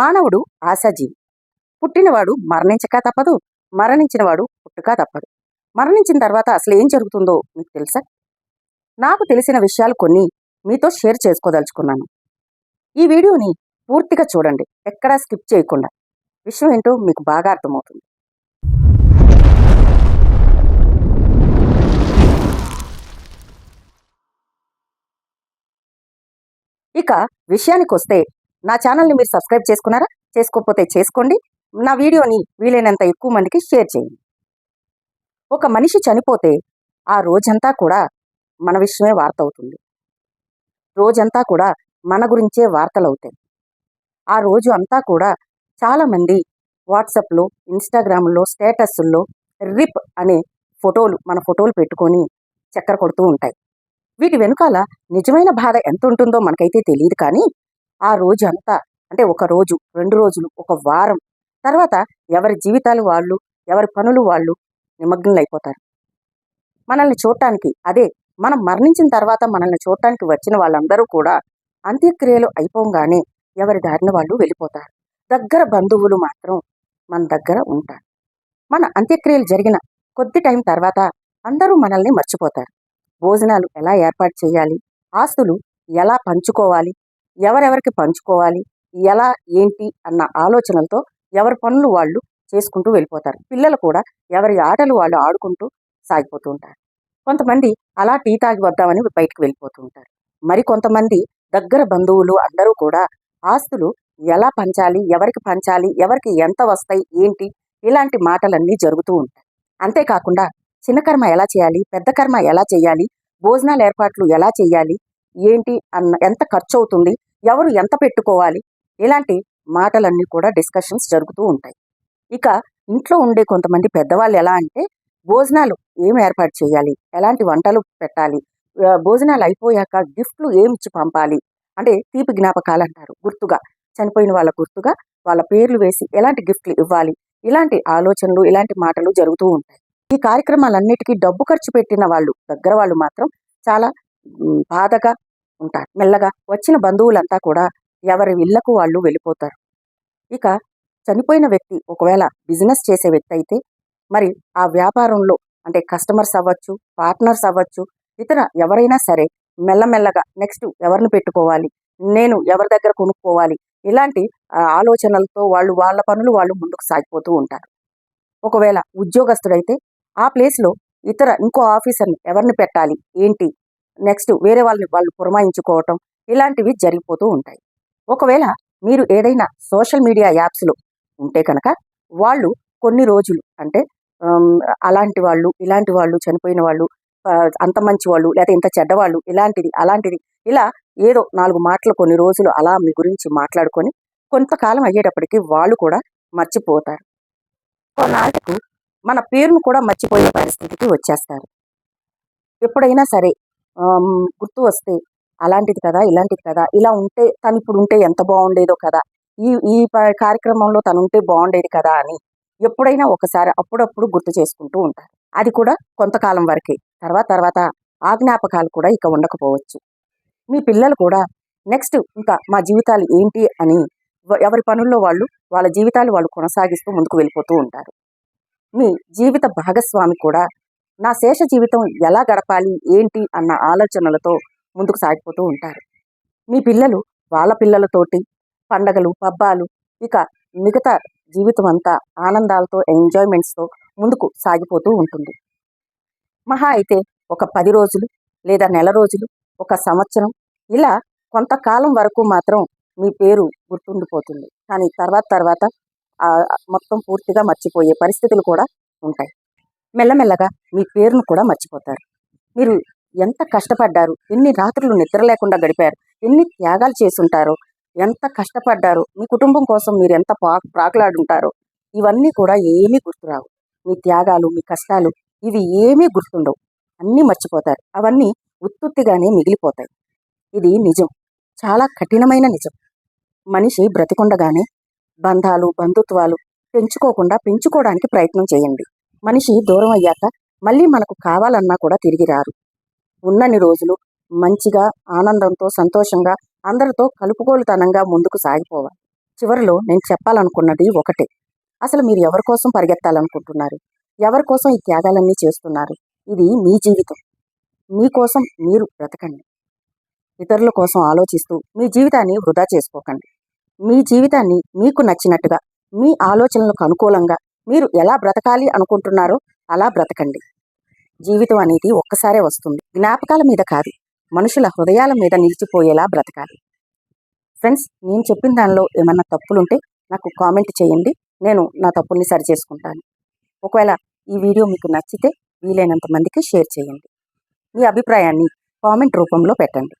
మానవుడు ఆశాజీవి. పుట్టినవాడు మరణించక తప్పదు మరణించినవాడు పుట్టుక తప్పదు. మరణించిన తర్వాత అసలు ఏం జరుగుతుందో మీకు తెలుసా? నాకు తెలిసిన విషయాలు కొన్ని మీతో షేర్ చేసుకోదలుచుకున్నాను. ఈ వీడియోని పూర్తిగా చూడండి ఎక్కడా స్కిప్ చేయకుండా. విషయం ఏంటో మీకు బాగా అర్థమవుతుంది. ఇక విషయానికి వస్తే నా ఛానల్ని మీరు సబ్స్క్రైబ్ చేసుకున్నారా? చేసుకోకపోతే చేసుకోండి. నా వీడియోని వీలైనంత ఎక్కువ మందికి షేర్ చేయండి. ఒక మనిషి చనిపోతే ఆ రోజంతా కూడా మన విషయమే వార్త అవుతుంది రోజంతా కూడా మన గురించే వార్తలు అవుతాయి ఆ రోజు అంతా కూడా చాలామంది వాట్సాప్లో ఇన్స్టాగ్రామ్లో స్టేటస్ల్లో రిప్ అనే ఫోటోలు మన ఫోటోలు పెట్టుకొని చక్కర కొడుతూ ఉంటాయి. వీటి వెనుకాల నిజమైన బాధ ఎంత ఉంటుందో మనకైతే తెలియదు కానీ ఆ రోజు అంతా అంటే ఒక రోజు రెండు రోజులు ఒక వారం. తర్వాత ఎవరి జీవితాలు వాళ్ళు ఎవరి పనులు వాళ్ళు నిమగ్నలైపోతారు మనల్ని చూడటానికి అదే మనం మరణించిన తర్వాత మనల్ని చూడటానికి వచ్చిన వాళ్ళందరూ కూడా అంత్యక్రియలు అయిపోగానే ఎవరి దారిన వాళ్ళు వెళ్ళిపోతారు. దగ్గర బంధువులు మాత్రం మన దగ్గర ఉంటారు. మన అంత్యక్రియలు జరిగిన కొద్ది టైం తర్వాత అందరూ మనల్ని మర్చిపోతారు. భోజనాలు ఎలా ఏర్పాటు చేయాలి? ఆస్తులు ఎలా పంచుకోవాలి? ఎవరెవరికి పంచుకోవాలి? ఎలా ఏంటి అన్న ఆలోచనలతో ఎవరి పనులు వాళ్ళు చేసుకుంటూ వెళ్ళిపోతారు. పిల్లలు కూడా ఎవరి ఆటలు వాళ్ళు ఆడుకుంటూ సాగిపోతూ ఉంటారు. కొంతమంది అలా టీ తాగి వద్దామని బయటకు వెళ్ళిపోతూ ఉంటారు. మరి కొంతమంది దగ్గర బంధువులు అందరూ కూడా ఆస్తులు ఎలా పంచాలి ఎవరికి పంచాలి ఎవరికి ఎంత వస్తాయి ఏంటి ఇలాంటి మాటలన్నీ జరుగుతూ ఉంటాయి. అంతేకాకుండా చిన్న కర్మ ఎలా చేయాలి పెద్ద కర్మ ఎలా చేయాలి భోజనాల ఏర్పాట్లు ఎలా చేయాలి ఏంటి అన్న ఎంత ఖర్చు అవుతుంది ఎవరు ఎంత పెట్టుకోవాలి ఇలాంటి మాటలన్నీ కూడా డిస్కషన్స్ జరుగుతూ ఉంటాయి. ఇక ఇంట్లో ఉండే కొంతమంది పెద్దవాళ్ళు ఎలా అంటే భోజనాలు ఏం ఏర్పాటు చేయాలి ఎలాంటి వంటలు పెట్టాలి భోజనాలు అయిపోయాక గిఫ్ట్లు ఏమి ఇచ్చి పంపాలి అంటే తీపి జ్ఞాపకాలు అంటారు గుర్తుగా చనిపోయిన వాళ్ళ గుర్తుగా వాళ్ళ పేర్లు వేసి ఎలాంటి గిఫ్ట్లు ఇవ్వాలి ఇలాంటి ఆలోచనలు ఇలాంటి మాటలు జరుగుతూ ఉంటాయి. ఈ కార్యక్రమాలన్నిటికీ డబ్బు ఖర్చు పెట్టిన వాళ్ళు దగ్గర వాళ్ళు మాత్రం చాలా బాధగా ఉంటారు. మెల్లగా వచ్చిన బంధువులంతా కూడా ఎవరి ఇళ్ళకు వాళ్ళు వెళ్ళిపోతారు. ఇక చనిపోయిన వ్యక్తి ఒకవేళ బిజినెస్ చేసే వ్యక్తి అయితే మరి ఆ వ్యాపారంలో అంటే కస్టమర్స్ అవ్వచ్చు పార్ట్నర్స్ అవ్వచ్చు ఇతర ఎవరైనా సరే మెల్లమెల్లగా నెక్స్ట్ ఎవరిని పెట్టుకోవాలి నేను ఎవరి దగ్గర కొనుక్కోవాలి ఇలాంటి ఆలోచనలతో వాళ్ళు వాళ్ళ పనులు వాళ్ళు ముందుకు సాగిపోతూ ఉంటారు. ఒకవేళ ఉద్యోగస్తుడైతే ఆ ప్లేస్లో ఇతర ఇంకో ఆఫీసర్ని ఎవరిని పెట్టాలి? ఏంటి? నెక్స్ట్ వేరే వాళ్ళని వాళ్ళు పురమాయించుకోవటం ఇలాంటివి జరిగిపోతూ ఉంటాయి. ఒకవేళ మీరు ఏదైనా సోషల్ మీడియా యాప్స్లో ఉంటే కనుక వాళ్ళు కొన్ని రోజులు అంటే అలాంటి వాళ్ళు ఇలాంటి వాళ్ళు చనిపోయిన వాళ్ళు అంత మంచి వాళ్ళు లేదా ఇంత చెడ్డవాళ్ళు ఇలాంటిది అలాంటిది ఇలా ఏదో నాలుగు మాటలు కొన్ని రోజులు అలా మీ గురించి మాట్లాడుకొని కొంతకాలం అయ్యేటప్పటికి వాళ్ళు కూడా మర్చిపోతారు. కొన్నాళ్ళకు మన పేరును కూడా మర్చిపోయే పరిస్థితికి వచ్చేస్తారు. ఎప్పుడైనా సరే గుర్తు వస్తే అలాంటిది కదా ఇలాంటిది కదా ఇలా ఉంటే తను ఇప్పుడు ఉంటే ఎంత బాగుండేదో కదా ఈ ఈ కార్యక్రమంలో తను ఉంటే బాగుండేది కదా అని ఎప్పుడైనా ఒకసారి అప్పుడప్పుడు గుర్తు చేసుకుంటూ ఉంటారు. అది కూడా కొంతకాలం వరకే. తర్వాత తర్వాత ఆ జ్ఞాపకాలు కూడా ఇక ఉండకపోవచ్చు. మీ పిల్లలు కూడా నెక్స్ట్ ఇంకా మా జీవితాలు ఏంటి అని ఎవరి పనుల్లో వాళ్ళు వాళ్ళ జీవితాలు వాళ్ళు కొనసాగిస్తూ ముందుకు వెళ్ళిపోతూ ఉంటారు. మీ జీవిత భాగస్వామి కూడా నా శేష జీవితం ఎలా గడపాలి ఏంటి అన్న ఆలోచనలతో ముందుకు సాగిపోతూ ఉంటారు. మీ పిల్లలు వాళ్ళ పిల్లలతోటి పండగలు పబ్బాలు ఇక మిగతా జీవితం అంతా ఆనందాలతో ఎంజాయ్మెంట్స్తో ముందుకు సాగిపోతూ ఉంటుంది. మహా అయితే ఒక పది రోజులు లేదా నెల రోజులు ఒక సంవత్సరం ఇలా కొంతకాలం వరకు మాత్రం మీ పేరు గుర్తుండిపోతుంది. కానీ తర్వాత తర్వాత మొత్తం పూర్తిగా మర్చిపోయే పరిస్థితులు కూడా ఉంటాయి. మెల్లమెల్లగా మీ పేరును కూడా మర్చిపోతారు. మీరు ఎంత కష్టపడ్డారు ఎన్ని రాత్రులు నిద్ర లేకుండా గడిపారు ఎన్ని త్యాగాలు చేసుంటారో ఎంత కష్టపడ్డారు మీ కుటుంబం కోసం మీరు ఎంత పా ప్రాకులాడుంటారో ఇవన్నీ కూడా ఏమీ గుర్తురావు. మీ త్యాగాలు మీ కష్టాలు ఇవి ఏమీ గుర్తుండవు. అన్నీ మర్చిపోతారు. అవన్నీ ఉత్తుత్తిగానే మిగిలిపోతాయి. ఇది నిజం. చాలా కఠినమైన నిజం. మనిషి బ్రతికుండగానే బంధాలు బంధుత్వాలు పెంచుకోకుండా పెంచుకోవడానికి ప్రయత్నం చేయండి. మనిషి దూరం అయ్యాక మళ్ళీ మనకు కావాలన్నా కూడా తిరిగి రారు. ఉన్నన్ని రోజులు మంచిగా ఆనందంతో సంతోషంగా అందరితో కలుపుకోలుతనంగా ముందుకు సాగిపోవాలి. చివరిలో నేను చెప్పాలనుకున్నది ఒకటే. అసలు మీరు ఎవరి కోసం పరిగెత్తాలనుకుంటున్నారు? ఎవరి కోసం ఈ త్యాగాలన్నీ చేస్తున్నారు? ఇది మీ జీవితం. మీకోసం మీరు బ్రతకండి. ఇతరుల కోసం ఆలోచిస్తూ మీ జీవితాన్ని వృధా చేసుకోకండి. మీ జీవితాన్ని మీకు నచ్చినట్టుగా మీ ఆలోచనలకు అనుకూలంగా మీరు ఎలా బ్రతకాలి అనుకుంటున్నారో అలా బ్రతకండి. జీవితం అనేది ఒక్కసారే వస్తుంది. జ్ఞాపకాల మీద కాదు మనుషుల హృదయాల మీద నిలిచిపోయేలా బ్రతకాలి. ఫ్రెండ్స్ నేను చెప్పిన దానిలో ఏమన్నా తప్పులుంటే నాకు కామెంట్ చేయండి. నేను నా తప్పుల్ని సరి చేసుకుంటాను ఒకవేళ ఈ వీడియో మీకు నచ్చితే వీలైనంత మందికి షేర్ చేయండి. మీ అభిప్రాయాన్ని కామెంట్ రూపంలో పెట్టండి.